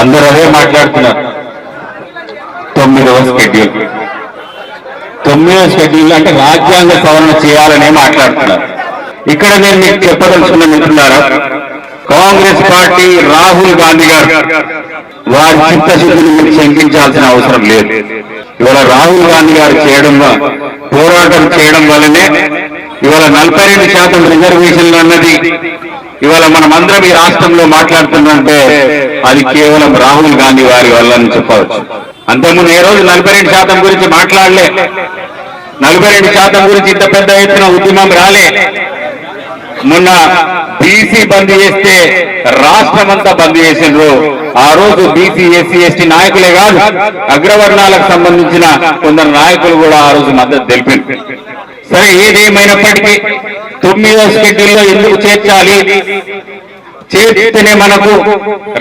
అందరూ అదే మాట్లాడుతున్నారు. తొమ్మిదవ షెడ్యూల్ తొమ్మిదవ షెడ్యూల్ అంటే రాజ్యాంగ సవరణ చేయాలనే మాట్లాడుతున్నారు. ఇక్కడ నేను మీకు చెప్పదలుచుకున్న మిత్రులారా కాంగ్రెస్ పార్టీ రాహుల్ గాంధీ గారు వారి చిత్తశుద్ధిని మీరు శంకించాల్సిన అవసరం లేదు. ఇవాళ రాహుల్ గాంధీ గారు చేయడం పోరాటం చేయడం వల్లనే ఇవాళ నలభై రెండు శాతం రిజర్వేషన్లు అన్నది ఇవాళ మనమందరం ఈ రాష్ట్రంలో మాట్లాడుతుందంటే అది కేవలం రాహుల్ గాంధీ వారి వల్ల అని చెప్పవచ్చు. అంతకుముందు ఏ రోజు నలభై రెండు శాతం గురించి మాట్లాడలే. నలభై రెండు శాతం గురించి ఇంత పెద్ద ఎత్తున ఉద్యమం రాలే. మొన్న బీసీ బంద్ చేస్తే రాష్ట్రం అంతా బంద్ చేసిండ్రు. ఆ రోజు బీసీ ఎస్సీ ఎస్టీ నాయకులే కాదు అగ్రవర్ణాలకు సంబంధించిన కొందరు నాయకులు కూడా ఆ రోజు మద్దతు తెలిపారు సరే ఏదేమైనప్పటికీ తొమ్మిదో షెడ్యూల్లో ఎందుకు చేర్చాలి? చేస్తేనే మనకు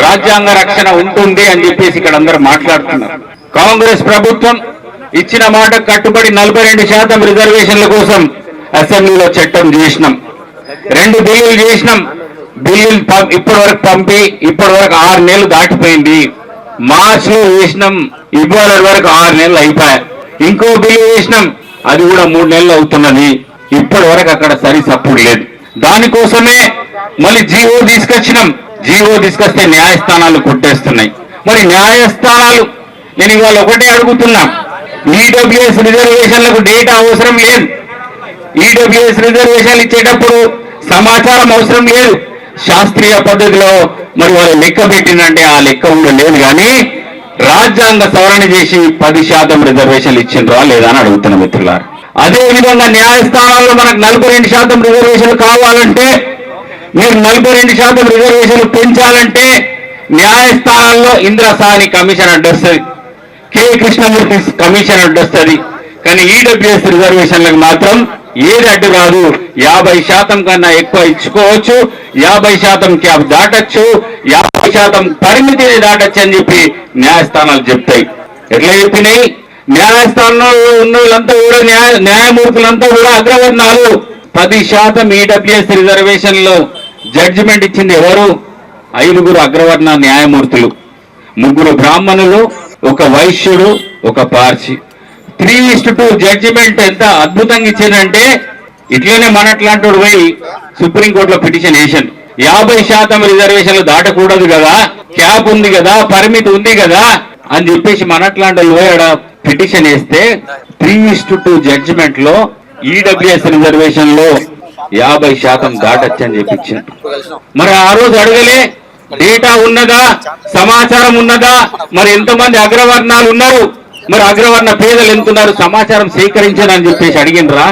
రాజ్యాంగ రక్షణ ఉంటుంది అని చెప్పేసి ఇక్కడ అందరూ మాట్లాడుతున్నారు. కాంగ్రెస్ ప్రభుత్వం ఇచ్చిన మాట కట్టుబడి నలభై రెండు శాతం రిజర్వేషన్ల కోసం అసెంబ్లీలో చట్టం చేసినాం. రెండు బిల్లులు చేసినాం. బిల్లులు ఇప్పటి వరకు పంపి ఇప్పటి వరకు ఆరు నెలలు దాటిపోయింది. మార్చ్లో వేసినాం ఇవాళ వరకు ఆరు నెలలు అయిపోయాయి. ఇంకో బిల్లు వేసినాం అది కూడా మూడు నెలలు అవుతున్నది. ఇప్పటి వరకు అక్కడ సరి సప్పుడు లేదు. దానికోసమే మళ్ళీ జీవో తీసుకొచ్చినాం. జీవో తీసుకొస్తే న్యాయస్థానాలు కొట్టేస్తున్నాయి. మరి న్యాయస్థానాలు నేను ఇవాళ ఒకటే అడుగుతున్నా. ఈడబ్ల్యూఎస్ రిజర్వేషన్లకు డేటా అవసరం లేదు. ఈడబ్ల్యూఎస్ రిజర్వేషన్లు ఇచ్చేటప్పుడు సమాచారం అవసరం లేదు. శాస్త్రీయ పద్ధతిలో మరి వాళ్ళు లెక్క పెట్టిందంటే ఆ లెక్క కూడా లేదు కానీ రాజ్యాంగ సవరణ చేసి పది శాతం రిజర్వేషన్లు ఇచ్చిండ్రా లేదా అని అడుగుతున్న మిత్రులారు. అదే విధంగా న్యాయస్థానాల్లో మనకు నలభై రెండు శాతం రిజర్వేషన్లు కావాలంటే మీరు నలభై రెండు శాతం రిజర్వేషన్లు పెంచాలంటే న్యాయస్థానాల్లో ఇంద్రసాని కమిషన్ అడ్డొస్తుంది. కె. కృష్ణమూర్తి కమిషన్ అడ్డొస్తుంది. కానీ ఈడబ్ల్యూఎస్ రిజర్వేషన్లకు మాత్రం ఏది అడ్డు కాదు. యాభై శాతం కన్నా ఎక్కువ ఇచ్చుకోవచ్చు. యాభై శాతం క్యాప్ దాటచ్చు. యాభై శాతం పరిమితిని దాటచ్చు అని చెప్పి న్యాయస్థానాలు చెప్తాయి. ఎట్లా చెప్పినాయి? న్యాయస్థానంలో ఉన్న వాళ్ళంతా కూడా న్యాయ న్యాయమూర్తులంతా కూడా అగ్రవర్ణాలు. పది శాతం ఈడబ్ల్యూఎస్ రిజర్వేషన్లో జడ్జిమెంట్ ఇచ్చింది ఎవరు? ఐదుగురు అగ్రవర్ణ న్యాయమూర్తులు. ముగ్గురు బ్రాహ్మణులు ఒక వైశ్యుడు ఒక Parsi three is to two judgement ఎంత అద్భుతంగా ఇచ్చిందంటే ఇట్లనే మనట్లాంటి పోయి సుప్రీంకోర్టులో పిటిషన్ వేసాను యాభై శాతం రిజర్వేషన్లు దాటకూడదు కదా క్యాప్ ఉంది కదా పరిమితి ఉంది కదా అని చెప్పేసి మనట్లాంటి వాళ్ళు ఆడ పిటిషన్ వేస్తే త్రీ టు టూ జడ్జిమెంట్లో ఈడబ్ల్యూఎస్ రిజర్వేషన్లో యాభై శాతం దాటచ్చు అని చెప్పించింది. మరి ఆ రోజు అడగలే డేటా ఉన్నదా సమాచారం ఉన్నదా మరి ఎంతమంది అగ్రవర్ణాలు ఉన్నారు మరి అగ్రవర్ణ పేదలు ఎంతున్నారు సమాచారం సేకరించారని చెప్పేసి అడిగినరా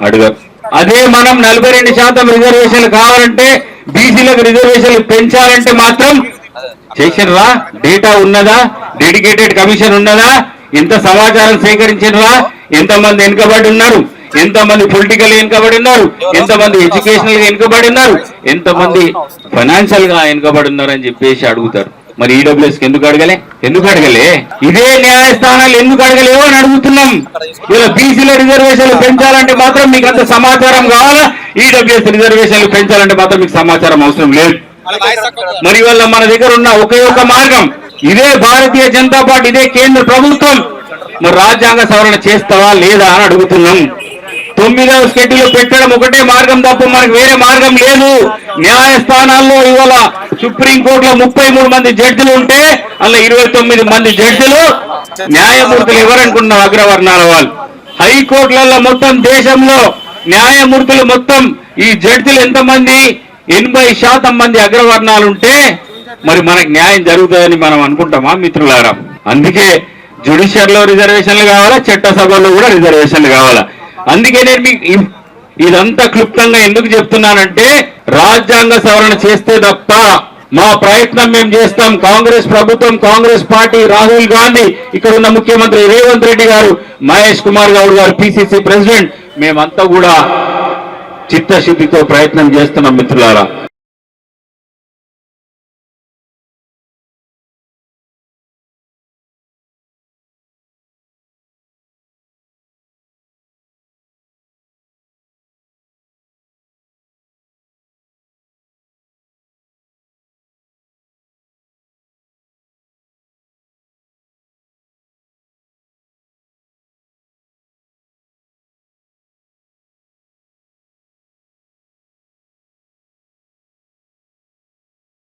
అడగరు అదే మనం నలభై రెండు శాతం రిజర్వేషన్లు కావాలంటే బీసీలకు రిజర్వేషన్లు పెంచాలంటే మాత్రం చేసినరా డేటా ఉన్నదా? డెడికేటెడ్ కమిషన్ ఉన్నదా? ఎంత సమాచారం సేకరించినరా? ఎంతమంది వెనుకబడి ఉన్నారు? ఎంతమంది పొలిటికల్ వెనుకబడి ఉన్నారు? ఎంతమంది ఎడ్యుకేషనల్గా వెనుకబడి ఉన్నారు? ఎంతమంది ఫైనాన్షియల్గా వెనుకబడి ఉన్నారు అని చెప్పేసి అడుగుతారు. మరి ఈడబ్ల్యూఎస్ ఎందుకు అడగలే? ఎందుకు అడగలే? ఇదే న్యాయస్థానాలు ఎందుకు అడగలేవో అని అడుగుతున్నాం. ఇలా బీసీల రిజర్వేషన్లు పెంచాలంటే మాత్రం మీకు అంత సమాచారం కావాలా? ఈడబ్ల్యూఎస్ రిజర్వేషన్లు పెంచాలంటే మాత్రం మీకు సమాచారం అవసరం లేదు. మరి వల్ల మన దగ్గర ఉన్న ఒకే ఒక మార్గం. ఇదే భారతీయ జనతా పార్టీ ఇదే కేంద్ర ప్రభుత్వం. మరి రాజ్యాంగ సవరణ చేస్తావా లేదా అని అడుగుతున్నాం. తొమ్మిదవ షెడ్యూల్ పెట్టడం ఒకటే మార్గం తప్ప మనకు వేరే మార్గం లేదు. న్యాయస్థానాల్లో ఇవాళ సుప్రీంకోర్టులో ముప్పై మూడు మంది జడ్జిలు ఉంటే అలా ఇరవై తొమ్మిది మంది జడ్జిలు న్యాయమూర్తులు ఎవరనుకున్నాం అగ్రవర్ణాల వాళ్ళు. హైకోర్టులలో మొత్తం దేశంలో న్యాయమూర్తులు మొత్తం ఈ జడ్జిలు ఎంతమంది? ఎనభై శాతం మంది అగ్రవర్ణాలు ఉంటే మరి మనకు న్యాయం జరుగుతుందని మనం అనుకుంటామా మిత్రులారా? అందుకే జుడిషియల్లో రిజర్వేషన్లు కావాలా చట్టసభలో కూడా రిజర్వేషన్లు కావాలా? అందుకే నేను మీకు ఇదంతా క్లుప్తంగా ఎందుకు చెప్తున్నానంటే రాజ్యాంగ సవరణ చేస్తే తప్ప మా ప్రయత్నం మేము చేస్తాం. కాంగ్రెస్ ప్రభుత్వం కాంగ్రెస్ పార్టీ రాహుల్ గాంధీ ఇక్కడ ఉన్న ముఖ్యమంత్రి రేవంత్ రెడ్డి గారు మహేష్ కుమార్ గౌడ్ గారు పిసిసి ప్రెసిడెంట్ మేమంతా కూడా చిత్తశుద్ధితో ప్రయత్నం చేస్తున్నాం మిత్రులారా.